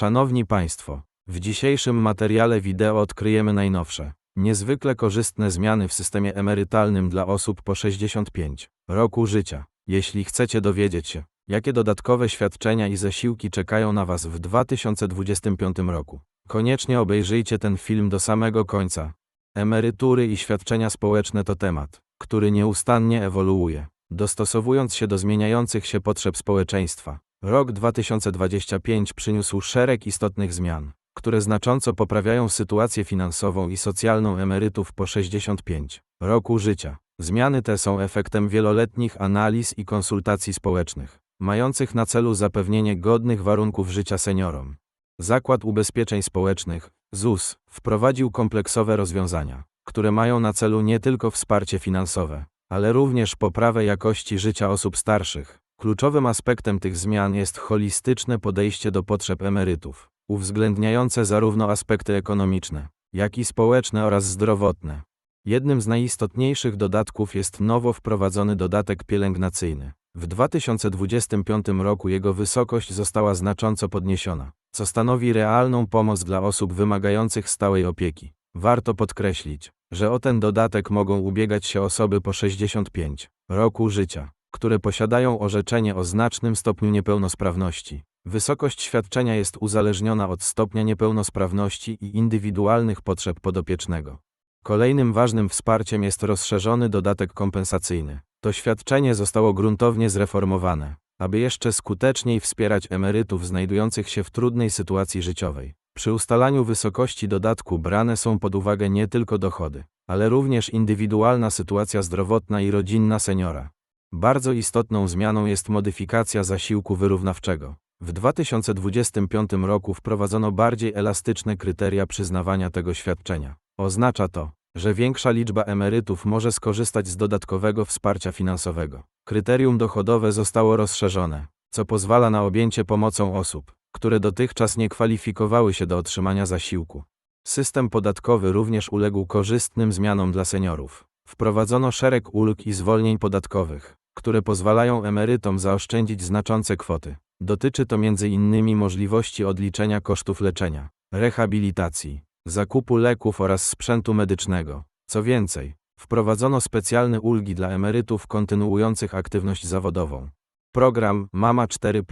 Szanowni Państwo, w dzisiejszym materiale wideo odkryjemy najnowsze, niezwykle korzystne zmiany w systemie emerytalnym dla osób po 65 roku życia. Jeśli chcecie dowiedzieć się, jakie dodatkowe świadczenia i zasiłki czekają na Was w 2025 roku, koniecznie obejrzyjcie ten film do samego końca. Emerytury i świadczenia społeczne to temat, który nieustannie ewoluuje, dostosowując się do zmieniających się potrzeb społeczeństwa. Rok 2025 przyniósł szereg istotnych zmian, które znacząco poprawiają sytuację finansową i socjalną emerytów po 65 roku życia. Zmiany te są efektem wieloletnich analiz i konsultacji społecznych, mających na celu zapewnienie godnych warunków życia seniorom. Zakład Ubezpieczeń Społecznych, ZUS, wprowadził kompleksowe rozwiązania, które mają na celu nie tylko wsparcie finansowe, ale również poprawę jakości życia osób starszych. Kluczowym aspektem tych zmian jest holistyczne podejście do potrzeb emerytów, uwzględniające zarówno aspekty ekonomiczne, jak i społeczne oraz zdrowotne. Jednym z najistotniejszych dodatków jest nowo wprowadzony dodatek pielęgnacyjny. W 2025 roku jego wysokość została znacząco podniesiona, co stanowi realną pomoc dla osób wymagających stałej opieki. Warto podkreślić, że o ten dodatek mogą ubiegać się osoby po 65 roku życia, które posiadają orzeczenie o znacznym stopniu niepełnosprawności. Wysokość świadczenia jest uzależniona od stopnia niepełnosprawności i indywidualnych potrzeb podopiecznego. Kolejnym ważnym wsparciem jest rozszerzony dodatek kompensacyjny. To świadczenie zostało gruntownie zreformowane, aby jeszcze skuteczniej wspierać emerytów znajdujących się w trudnej sytuacji życiowej. Przy ustalaniu wysokości dodatku brane są pod uwagę nie tylko dochody, ale również indywidualna sytuacja zdrowotna i rodzinna seniora. Bardzo istotną zmianą jest modyfikacja zasiłku wyrównawczego. W 2025 roku wprowadzono bardziej elastyczne kryteria przyznawania tego świadczenia. Oznacza to, że większa liczba emerytów może skorzystać z dodatkowego wsparcia finansowego. Kryterium dochodowe zostało rozszerzone, co pozwala na objęcie pomocą osób, które dotychczas nie kwalifikowały się do otrzymania zasiłku. System podatkowy również uległ korzystnym zmianom dla seniorów. Wprowadzono szereg ulg i zwolnień podatkowych, które pozwalają emerytom zaoszczędzić znaczące kwoty. Dotyczy to m.in. możliwości odliczenia kosztów leczenia, rehabilitacji, zakupu leków oraz sprzętu medycznego. Co więcej, wprowadzono specjalne ulgi dla emerytów kontynuujących aktywność zawodową. Program Mama 4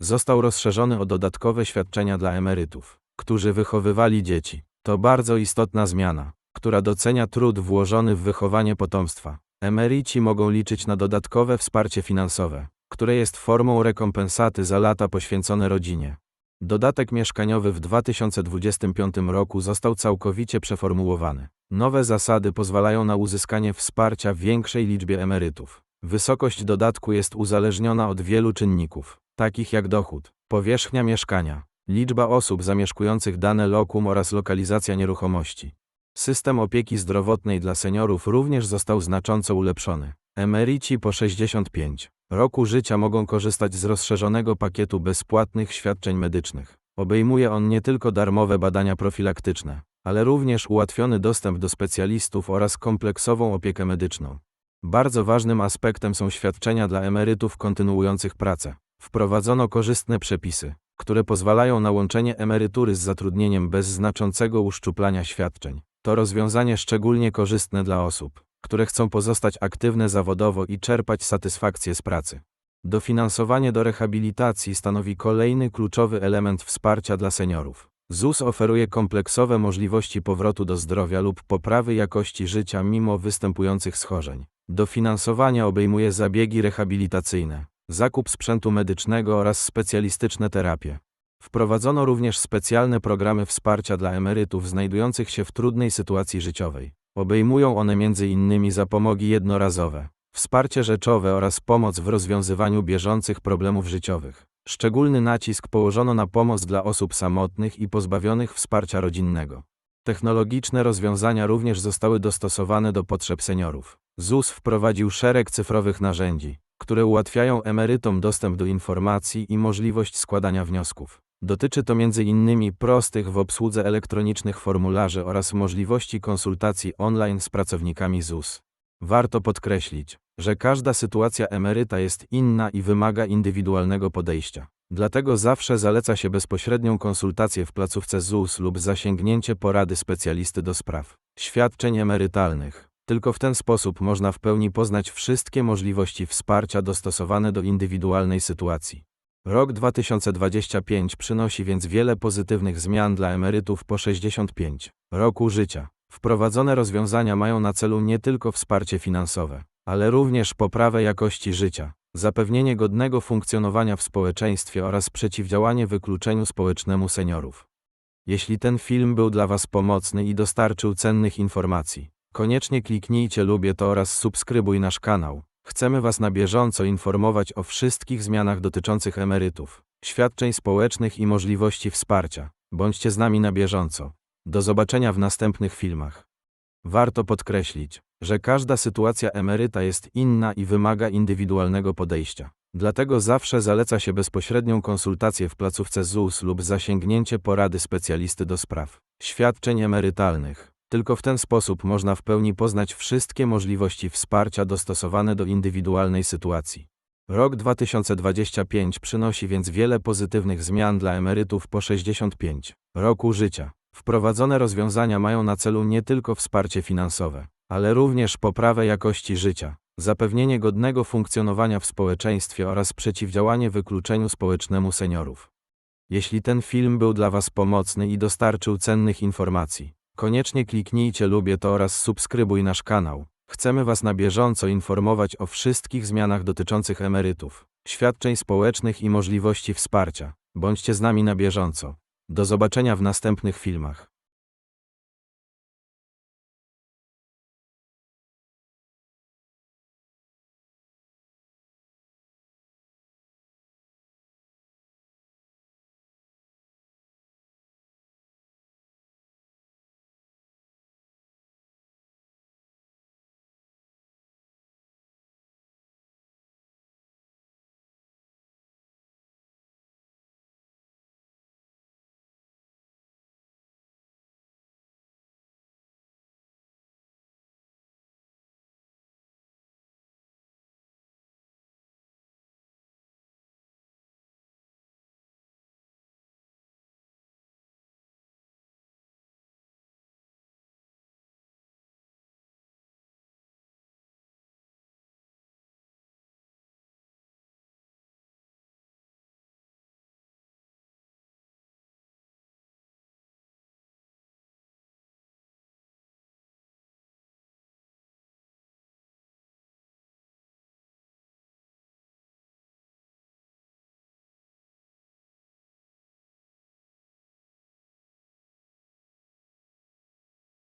został rozszerzony o dodatkowe świadczenia dla emerytów, którzy wychowywali dzieci. To bardzo istotna zmiana, która docenia trud włożony w wychowanie potomstwa. Emeryci mogą liczyć na dodatkowe wsparcie finansowe, które jest formą rekompensaty za lata poświęcone rodzinie. Dodatek mieszkaniowy w 2025 roku został całkowicie przeformułowany. Nowe zasady pozwalają na uzyskanie wsparcia większej liczbie emerytów. Wysokość dodatku jest uzależniona od wielu czynników, takich jak dochód, powierzchnia mieszkania, liczba osób zamieszkujących dane lokum oraz lokalizacja nieruchomości. System opieki zdrowotnej dla seniorów również został znacząco ulepszony. Emeryci po 65 roku życia mogą korzystać z rozszerzonego pakietu bezpłatnych świadczeń medycznych. Obejmuje on nie tylko darmowe badania profilaktyczne, ale również ułatwiony dostęp do specjalistów oraz kompleksową opiekę medyczną. Bardzo ważnym aspektem są świadczenia dla emerytów kontynuujących pracę. Wprowadzono korzystne przepisy, które pozwalają na łączenie emerytury z zatrudnieniem bez znaczącego uszczuplania świadczeń. To rozwiązanie szczególnie korzystne dla osób, które chcą pozostać aktywne zawodowo i czerpać satysfakcję z pracy. Dofinansowanie do rehabilitacji stanowi kolejny kluczowy element wsparcia dla seniorów. ZUS oferuje kompleksowe możliwości powrotu do zdrowia lub poprawy jakości życia mimo występujących schorzeń. Dofinansowanie obejmuje zabiegi rehabilitacyjne, zakup sprzętu medycznego oraz specjalistyczne terapie. Wprowadzono również specjalne programy wsparcia dla emerytów znajdujących się w trudnej sytuacji życiowej. Obejmują one m.in. zapomogi jednorazowe, wsparcie rzeczowe oraz pomoc w rozwiązywaniu bieżących problemów życiowych. Szczególny nacisk położono na pomoc dla osób samotnych i pozbawionych wsparcia rodzinnego. Technologiczne rozwiązania również zostały dostosowane do potrzeb seniorów. ZUS wprowadził szereg cyfrowych narzędzi, które ułatwiają emerytom dostęp do informacji i możliwość składania wniosków. Dotyczy to m.in. prostych w obsłudze elektronicznych formularzy oraz możliwości konsultacji online z pracownikami ZUS. Warto podkreślić, że każda sytuacja emeryta jest inna i wymaga indywidualnego podejścia. Dlatego zawsze zaleca się bezpośrednią konsultację w placówce ZUS lub zasięgnięcie porady specjalisty do spraw świadczeń emerytalnych. Tylko w ten sposób można w pełni poznać wszystkie możliwości wsparcia dostosowane do indywidualnej sytuacji. Rok 2025 przynosi więc wiele pozytywnych zmian dla emerytów po 65 roku życia. Wprowadzone rozwiązania mają na celu nie tylko wsparcie finansowe, ale również poprawę jakości życia, zapewnienie godnego funkcjonowania w społeczeństwie oraz przeciwdziałanie wykluczeniu społecznemu seniorów. Jeśli ten film był dla Was pomocny i dostarczył cennych informacji, koniecznie kliknijcie lubię to oraz subskrybuj nasz kanał. Chcemy Was na bieżąco informować o wszystkich zmianach dotyczących emerytów, świadczeń społecznych i możliwości wsparcia. Bądźcie z nami na bieżąco. Do zobaczenia w następnych filmach. Warto podkreślić, że każda sytuacja emeryta jest inna i wymaga indywidualnego podejścia. Dlatego zawsze zaleca się bezpośrednią konsultację w placówce ZUS lub zasięgnięcie porady specjalisty do spraw świadczeń emerytalnych. Tylko w ten sposób można w pełni poznać wszystkie możliwości wsparcia dostosowane do indywidualnej sytuacji. Rok 2025 przynosi więc wiele pozytywnych zmian dla emerytów po 65 roku życia. Wprowadzone rozwiązania mają na celu nie tylko wsparcie finansowe, ale również poprawę jakości życia, zapewnienie godnego funkcjonowania w społeczeństwie oraz przeciwdziałanie wykluczeniu społecznemu seniorów. Jeśli ten film był dla Was pomocny i dostarczył cennych informacji, koniecznie kliknijcie lubię to oraz subskrybuj nasz kanał. Chcemy Was na bieżąco informować o wszystkich zmianach dotyczących emerytów, świadczeń społecznych i możliwości wsparcia. Bądźcie z nami na bieżąco. Do zobaczenia w następnych filmach.